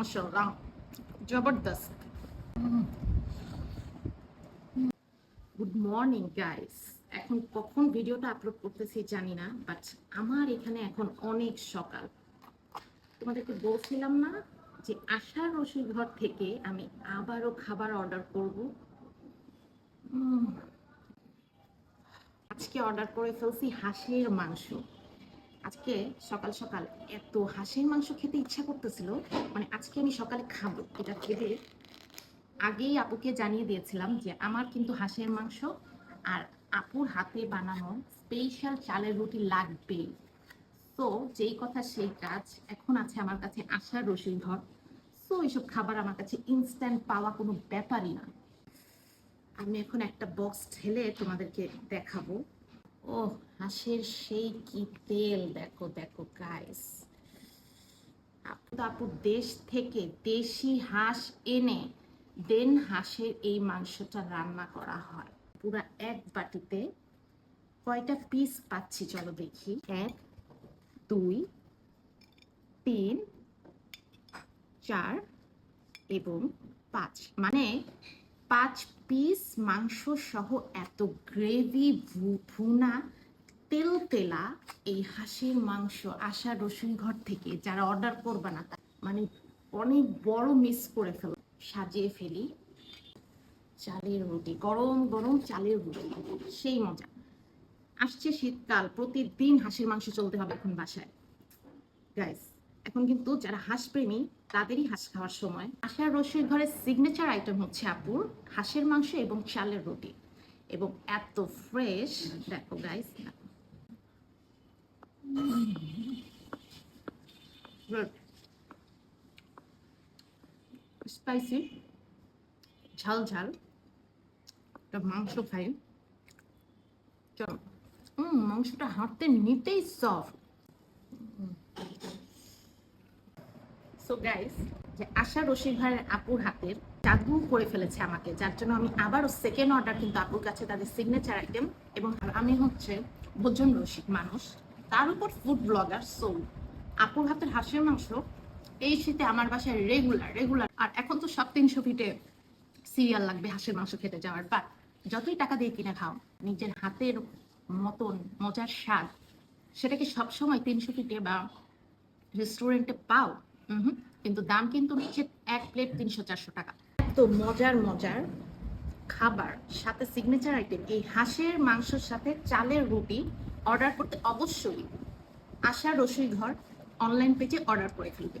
মাশাআল্লাহ জবরদস্ত good morning guys এখন কখন ভিডিওটা আপলোড করতেছি জানি না বাট আমার এখানে এখন অনেক সকাল। তোমাদেরকে বলছিলাম না যে আশার রসুই ঘর থেকে আমি আবারও খাবার অর্ডার করব। আজকে অর্ডার করে ফেলছি হাঁসের মাংস। আজকে সকাল সকাল এত হাঁসের মাংস খেতে ইচ্ছা করতেছিল মানে আজকে আমি সকালে খাব। এটা ভেবে আগেই আপুকে জানিয়ে দিয়েছিলাম যে আমার কিন্তু হাঁসের মাংস আর আপুর হাতে বানানো স্পেশাল চালের রুটি লাগবেই তো যেই কথা সেই কাজ এখন আছে আমার কাছে আশার রসুই ঘর সো এইসব খাবার আমার কাছে ইনস্ট্যান্ট পাওয়া কোনো ব্যাপারই না। আমি এখন একটা বক্স ঢেলে তোমাদেরকে দেখাবো। ও হাঁসের সেই কি তেল? দেখো দেখো গাইস আপু আপু দেশ থেকে দেশি হাঁস এনে দেন হাঁসের এই মাংসটা রান্না করা হয়। পুরা এক বাটিতে কয়টা পিস পাচ্ছি চলো দেখি। এক, দুই, তিন, চার এবং পাঁচ। মানে পাঁচ পিস মাংস সহ এত গ্রেভি ভুনা তেল তেলা এই হাঁসের মাংস আসা রসুন ঘর থেকে যারা অর্ডার করবে না মানে অনেক বড় মিস করে ফেল সাজিয়ে ফেলি। চালের রুটি, গরম গরম চালের রুটি, সেই মজা। আসছে শীতকাল, প্রতিদিন হাঁসের মাংস চলতে হবে এখন বাসায়। গাইস এখন কিন্তু যারা হাঁস প্রেমী তাদেরই হাঁস খাওয়ার সময়। আশার রসুই ঘরের সিগনেচার আইটেম হচ্ছে আপুর হাঁসের মাংস এবং চালের রুটি। এবং এত ফ্রেশ দেখো গাইস স্পাইসি ঝাল ঝাল, একটা মাংস খাই। চলো। মাংসটা হাঁটতে নিতেই সফট সো গাইস যে আশা রশিদ ভাইয়ের আপুর হাতের জাদু করে ফেলেছে আমাকে, যার জন্য আমি আবারও সেকেন্ড অর্ডার কিন্তু আপুর কাছে তাদের সিগনেচার আইটেম এবং আমি হচ্ছে ভোজন রসিক মানুষ, তার উপর ফুড ব্লগার সো আপুর হাতের হাঁসের মাংস, এই শীতে আমার বাসায় রেগুলার রেগুলার আর এখন তো সব তিনশো ফিটে সিরিয়াল লাগবে হাঁসের মাংস খেতে যাওয়ার। বাট যতই টাকা দিয়ে কিনে খাও, নিজের হাতের মতন মজার স্বাদ সেটা কি সবসময় তিনশো ফিটে বা রেস্টুরেন্টে পাও। কিন্তু দাম কিন্তু নিচ্ছে এক প্লেট তিনশো চারশো টাকা। এত মজার মজার খাবার, সাথে সিগনেচার আইটেম এই হাঁসের মাংসের সাথে চালের রুটি অর্ডার করতে অবশ্যই আশা রসুই ঘর অনলাইন পেজে অর্ডার করে ফেলবে।